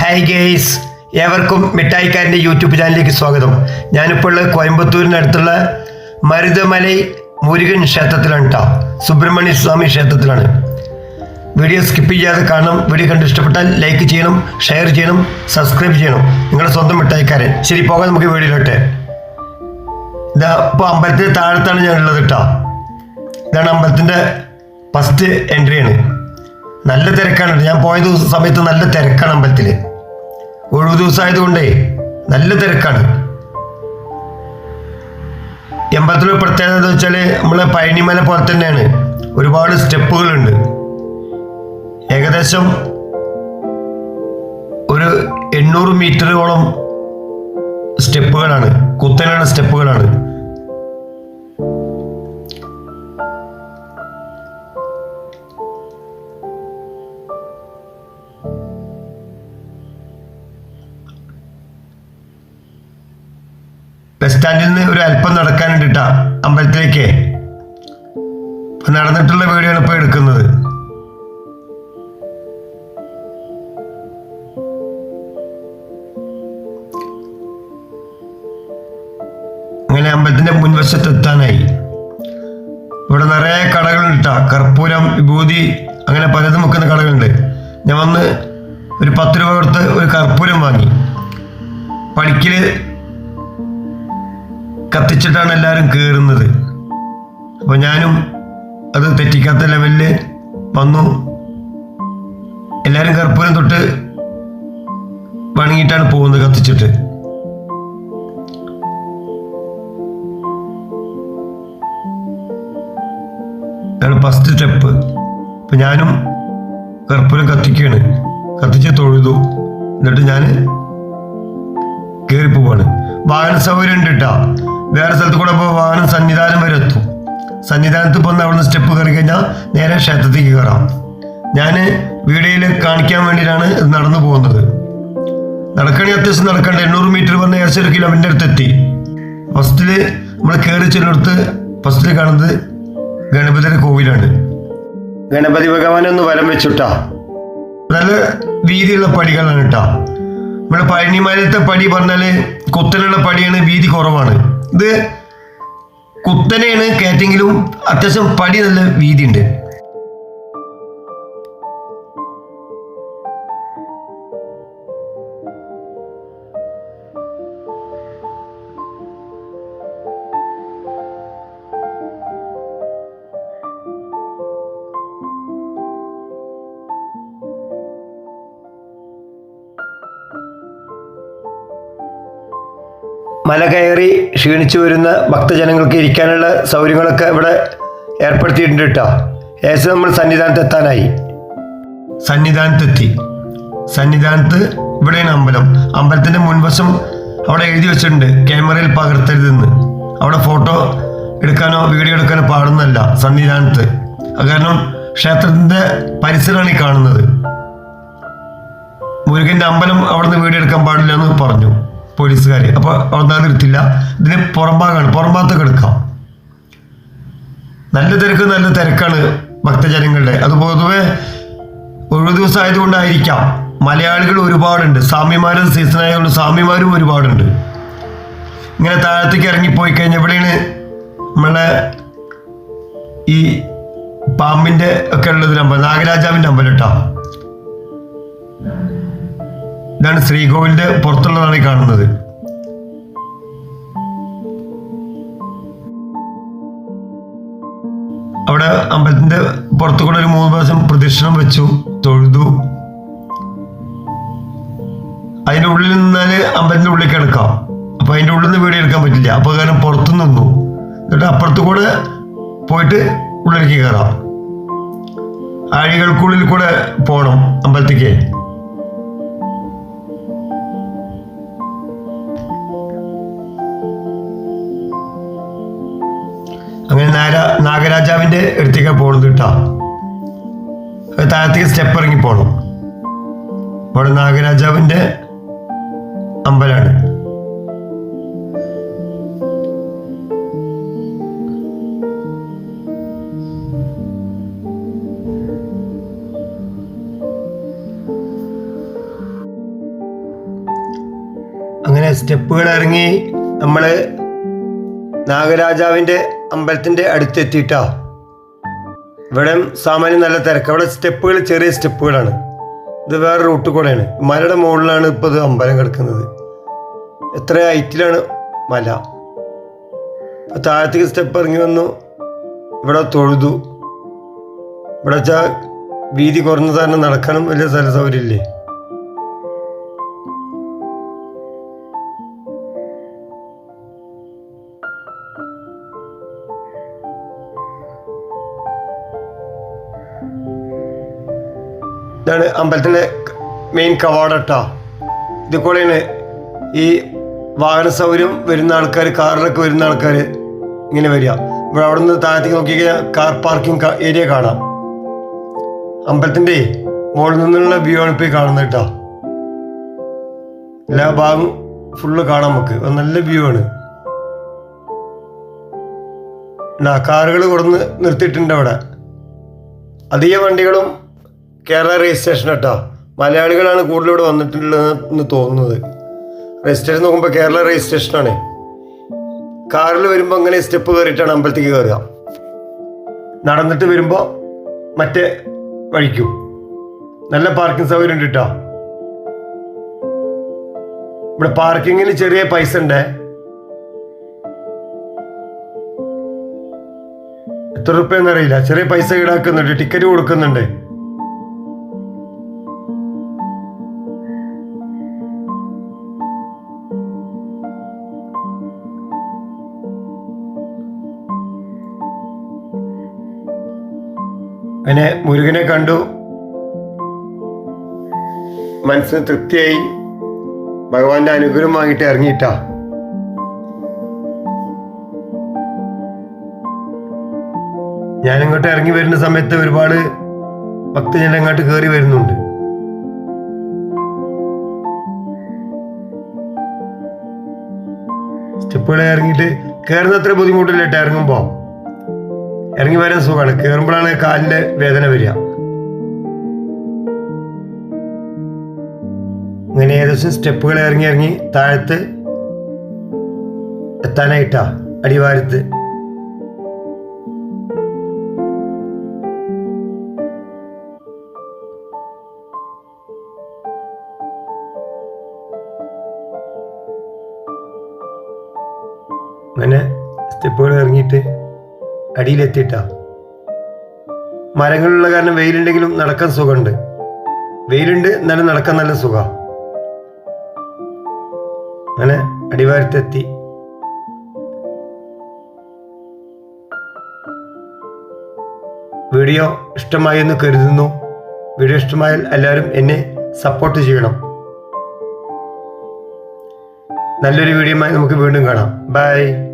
Hi guys ഏവർക്കും മിഠായിക്കാരന്റെ YouTube ചാനലിലേക്ക് സ്വാഗതം. ഞാനിപ്പോൾ ഉള്ളത് കോയമ്പത്തൂരിനടുത്തുള്ള മരുതമലൈ മുരുകൻ ക്ഷേത്രത്തിലാണ് കേട്ടോ സുബ്രഹ്മണ്യ സ്വാമി ക്ഷേത്രത്തിലാണ്. വീഡിയോ സ്കിപ്പ് ചെയ്യാതെ കാണണം വീഡിയോ കണ്ട് ഇഷ്ടപ്പെട്ടാൽ ലൈക്ക് ചെയ്യണം ഷെയർ ചെയ്യണം സബ്സ്ക്രൈബ് ചെയ്യണം. നിങ്ങളുടെ സ്വന്തം മിഠായിക്കാരൻ. ശരി പോകാം നമുക്ക് വീഡിയോയിലോട്ടെ. ഇതാ ഇപ്പോൾ അമ്പലത്തിന് താഴത്താണ് ഞാൻ ഉള്ളത് കേട്ടോ ഇതാണ് അമ്പലത്തിന്റെ ഫസ്റ്റ് എൻട്രിയാണ് നല്ല തിരക്കാണ് ഞാൻ പോയ സമയത്ത് നല്ല തിരക്കാണ് അമ്പലത്തിൽ ഒഴിവ് ദിവസമായതുകൊണ്ടേ നല്ല തിരക്കാണ്. എമ്പലത്തിലെ പ്രത്യേകത എന്ന് വെച്ചാൽ നമ്മളെ പഴനിമല പോലെ തന്നെയാണ്. ഒരുപാട് സ്റ്റെപ്പുകളുണ്ട്. ഏകദേശം ഒരു എണ്ണൂറ് മീറ്ററോളം സ്റ്റെപ്പുകളാണ് കുത്തനെയുള്ള സ്റ്റെപ്പുകളാണ്. ബസ് സ്റ്റാൻഡിൽ നിന്ന് ഒരു അല്പം നടക്കാൻ വേണ്ടിട്ടാ അമ്പലത്തിലേക്ക്. നടന്നിട്ടുള്ള വീഡിയോ ഇപ്പോൾ ഇപ്പൊ എടുക്കുന്നത്. അങ്ങനെ അമ്പലത്തിന്റെ മുൻവശത്ത് എത്താനായി. ഇവിടെ നിറയെ കടകളുണ്ട് കർപ്പൂരം വിഭൂതി അങ്ങനെ പലതും വെക്കുന്ന കടകളുണ്ട്. ഞാൻ വന്ന് ഒരു പത്ത് രൂപ കൊടുത്ത് ഒരു കർപ്പൂരം വാങ്ങി. പണിക്കൽ കത്തിച്ചിട്ടാണ് എല്ലാവരും കയറുന്നത് അപ്പോൾ ഞാനും അത് തെറ്റിക്കാത്ത ലെവലിൽ വന്നു. എല്ലാവരും കർപ്പൂരം തൊട്ട് വണങ്ങിയിട്ടാണ് പോകുന്നത് കത്തിച്ചിട്ട്. അതാണ് ഫസ്റ്റ് സ്റ്റെപ്പ് അപ്പം ഞാനും കർപ്പൂരം കത്തിക്കുകയാണ് കത്തിച്ച് തൊഴുതു. എന്നിട്ട് ഞാൻ കയറി പോവാണ്. വാഹന സൗകര്യം ഉണ്ട് കേട്ടോ വേറെ സ്ഥലത്ത് കൂടെ പോകാനും വാഹനം സന്നിധാനം വരെ എത്തും. സന്നിധാനത്ത് പോന്ന് അവിടുന്ന് സ്റ്റെപ്പ് കയറി കഴിഞ്ഞാൽ നേരെ ക്ഷേത്രത്തിലേക്ക് കയറാം ഞാൻ വീഡിയോയിൽ കാണിക്കാൻ വേണ്ടിയിട്ടാണ് ഇത് നടന്നു പോകുന്നത്. നടക്കണേ അത്യാവശ്യം നടക്കണ്ട? എണ്ണൂറ് മീറ്റർ വന്ന ഏകദേശം ഒരു കിലോമീറ്റർ അടുത്ത് എത്തി ഫസ്റ്റിൽ നമ്മൾ കയറി ചെല്ലിടത്ത് ഫസ്റ്റിൽ കാണുന്നത് ഗണപതിയുടെ കോവിലാണ്. ഗണപതി ഭഗവാനൊന്ന് വലം വെച്ചുട്ടാ. നല്ല വീതിയുള്ള പടികളാണ് കേട്ടോ. നമ്മുടെ പഴനിമാലത്തെ പടി പറഞ്ഞാൽ കുത്തനുള്ള പടിയാണ് വീതി കുറവാണ്. ഇത് കുത്തനെയാണ് കയറ്റെങ്കിലും അത്യാവശ്യം പടി നല്ല വീതി മല കയറി ക്ഷീണിച്ചു വരുന്ന ഭക്തജനങ്ങൾക്ക് ഇരിക്കാനുള്ള സൗകര്യങ്ങളൊക്കെ ഇവിടെ ഏർപ്പെടുത്തിയിട്ടുണ്ട് കേട്ടോ. ഏകദേശം നമ്മൾ സന്നിധാനത്ത് എത്താനായി. സന്നിധാനത്തെത്തി. സന്നിധാനത്ത് ഇവിടെയാണ് അമ്പലം. അമ്പലത്തിന്റെ മുൻവശം അവിടെ എഴുതി വെച്ചിട്ടുണ്ട് ക്യാമറയിൽ പകർത്തരുതെന്ന്. അവിടെ ഫോട്ടോ എടുക്കാനോ വീഡിയോ എടുക്കാനോ പാടുന്നല്ല സന്നിധാനത്ത്. കാരണം ക്ഷേത്രത്തിന്റെ പരിസരമാണ് ഈ കാണുന്നത്. മുരുകന്റെ അമ്പലം അവിടുന്ന് വീഡിയോ എടുക്കാൻ പാടില്ല എന്ന് പറഞ്ഞു. പോലീസുകാർ അപ്പോൾ ഒന്നാമത് എടുത്തില്ല. ഇതിന് പുറംഭാഗമാണ്. പുറംഭാഗത്തൊക്കെ എടുക്കാം. നല്ല തിരക്ക് നല്ല തിരക്കാണ് ഭക്തജനങ്ങളുടെ. അത് പൊതുവെ ഒഴിവ് ദിവസം ആയതുകൊണ്ടായിരിക്കാം മലയാളികൾ ഒരുപാടുണ്ട്. സ്വാമിമാരും സീസൺ ആയതുകൊണ്ട് സ്വാമിമാരും ഒരുപാടുണ്ട്. ഇങ്ങനെ താഴത്തേക്ക് ഇറങ്ങിപ്പോയി കഴിഞ്ഞാൽ എവിടെയാണ് നമ്മളെ ഈ പാമ്പിന്റെ ഒക്കെ ഉള്ളത് അമ്പലം. നാഗരാജാവിന്റെ അമ്പലം കേട്ടോ. ഇതാണ് ശ്രീകോവിലിന്റെ പുറത്തുള്ളതാണ് ഈ കാണുന്നത്. അവിടെ അമ്പലത്തിന്റെ പുറത്തു കൂടെ ഒരു മൂന്ന് പ്രാവശ്യം പ്രദക്ഷിണം വെച്ചു തൊഴുതു. അതിന്റെ ഉള്ളിൽ നിന്നാൽ അമ്പലത്തിന്റെ ഉള്ളിൽ കിടക്കാം അപ്പൊ അതിന്റെ ഉള്ളിൽ നിന്ന് വീഡിയോ എടുക്കാൻ പറ്റില്ല. അപ്പൊ കാരണം പുറത്തു നിന്നു. എന്നിട്ട് അപ്പുറത്തു കൂടെ പോയിട്ട് ഉള്ളിലേക്ക് കയറാം. ആഴികൾക്കുള്ളിൽ കൂടെ പോകണം അമ്പലത്തേക്ക് നാഗരാജാവിന്റെ അടുത്തേക്ക് പോകുന്നത് കേട്ടോ താഴത്തേക്ക് സ്റ്റെപ്പ് ഇറങ്ങി പോകണം അവിടെ നാഗരാജാവിന്റെ അമ്പലാണ്. അങ്ങനെ സ്റ്റെപ്പുകൾ ഇറങ്ങി നമ്മൾ നാഗരാജാവിന്റെ അമ്പലത്തിന്റെ അടുത്തെത്തിയിട്ടാ. ഇവിടെ സാമാന്യം നല്ല തിരക്ക്. അവിടെ സ്റ്റെപ്പുകൾ ചെറിയ സ്റ്റെപ്പുകളാണ്. ഇത് വേറെ റൂട്ട് കൂടെയാണ്. മലയുടെ മുകളിലാണ് ഇപ്പോൾ ഇത് അമ്പലം കിടക്കുന്നത്. എത്ര ഹൈറ്റിലാണ് മല? താഴത്തേക്ക് സ്റ്റെപ്പ് ഇറങ്ങി വന്നു. ഇവിടെ തൊഴുതു. ഇവിടെ വെച്ചാൽ വീതി കുറഞ്ഞ കാരണം നടക്കാനും വലിയ സ്ഥല സൗകര്യമില്ലേ? ഇതാണ് അമ്പലത്തിന്റെ മെയിൻ കവാടട്ടോ ഇത് കൂടെയാണ് ഈ വാഹന സൗകര്യം വരുന്ന ആൾക്കാർ കാറിലൊക്കെ വരുന്ന ആൾക്കാർ ഇങ്ങനെ വരിക. ഇവിടെ അവിടെ നിന്ന് താഴത്തേക്ക് നോക്കിക്കഴിഞ്ഞാൽ കാർ പാർക്കിംഗ് ഏരിയ കാണാം. അമ്പലത്തിന്റെ മുകളിൽ നിന്നുള്ള വ്യൂ ആണ് ഇപ്പോൾ കാണുന്നത് കേട്ടോ എല്ലാ ഭാഗം ഫുള്ള് കാണാം നമുക്ക്. നല്ല വ്യൂ ആണ്. കാറുകൾ കൊടുന്ന് നിർത്തിയിട്ടുണ്ട് അവിടെ. അധിക വണ്ടികളും കേരള രജിസ്ട്രേഷൻ കേട്ടോ. മലയാളികളാണ് കൂടുതൽ ഇവിടെ വന്നിട്ടുള്ളതെന്ന് തോന്നുന്നത്. രജിസ്ട്രേഷൻ നോക്കുമ്പോൾ കേരള രജിസ്ട്രേഷനാണ് കാറിൽ വരുമ്പോൾ അങ്ങനെ സ്റ്റെപ്പ് കയറിയിട്ടാണ് അമ്പലത്തേക്ക് കയറുക നടന്നിട്ട് വരുമ്പോൾ മറ്റേ വഴിക്കും. നല്ല പാർക്കിംഗ് സൗകര്യം ഉണ്ട് കേട്ടോ ഇവിടെ പാർക്കിങ്ങിന് ചെറിയ പൈസ ഉണ്ടേ. എത്ര റുപ്യെന്നറിയില്ല ചെറിയ പൈസ ഈടാക്കുന്നുണ്ട്. ടിക്കറ്റ് കൊടുക്കുന്നുണ്ട്. അങ്ങനെ മുരുകനെ കണ്ടു. മനസ്സിന് തൃപ്തിയായി. ഭഗവാന്റെ അനുഗ്രഹം വാങ്ങിയിട്ട് ഇറങ്ങിയിട്ടാ. ഞാനിങ്ങോട്ട് ഇറങ്ങി വരുന്ന സമയത്ത് ഒരുപാട് ഭക്തജനം അങ്ങോട്ട് കയറി വരുന്നുണ്ട്. സ്റ്റെപ്പുകളെ ഇറങ്ങിയിട്ട് കയറുന്ന അത്ര ബുദ്ധിമുട്ടില്ല കേട്ടോ ഇറങ്ങുമ്പോ. ഇറങ്ങി വരാൻ സുഖമാണ്. കയറുമ്പോഴാണ് കാലിന്റെ വേദന വരിക. അങ്ങനെ ഏകദേശം സ്റ്റെപ്പുകൾ ഇറങ്ങി ഇറങ്ങി താഴത്ത് എത്താനായിട്ടാ അടിവാരത്ത്. അങ്ങനെ സ്റ്റെപ്പുകൾ ഇറങ്ങിയിട്ട് അടിയിലെത്തിയിട്ടാ. മരങ്ങളുള്ള കാരണം വെയിലുണ്ടെങ്കിലും നടക്കാൻ സുഖമുണ്ട്. വെയിലുണ്ട് എന്നാലും നടക്കാൻ നല്ല സുഖ. അങ്ങനെ അടിവാരത്തെത്തി. വീഡിയോ ഇഷ്ടമായി എന്ന് കരുതുന്നു. വീഡിയോ ഇഷ്ടമായാൽ എല്ലാവരും എന്നെ സപ്പോർട്ട് ചെയ്യണം. നല്ലൊരു വീഡിയോയുമായി നമുക്ക് വീണ്ടും കാണാം. ബൈ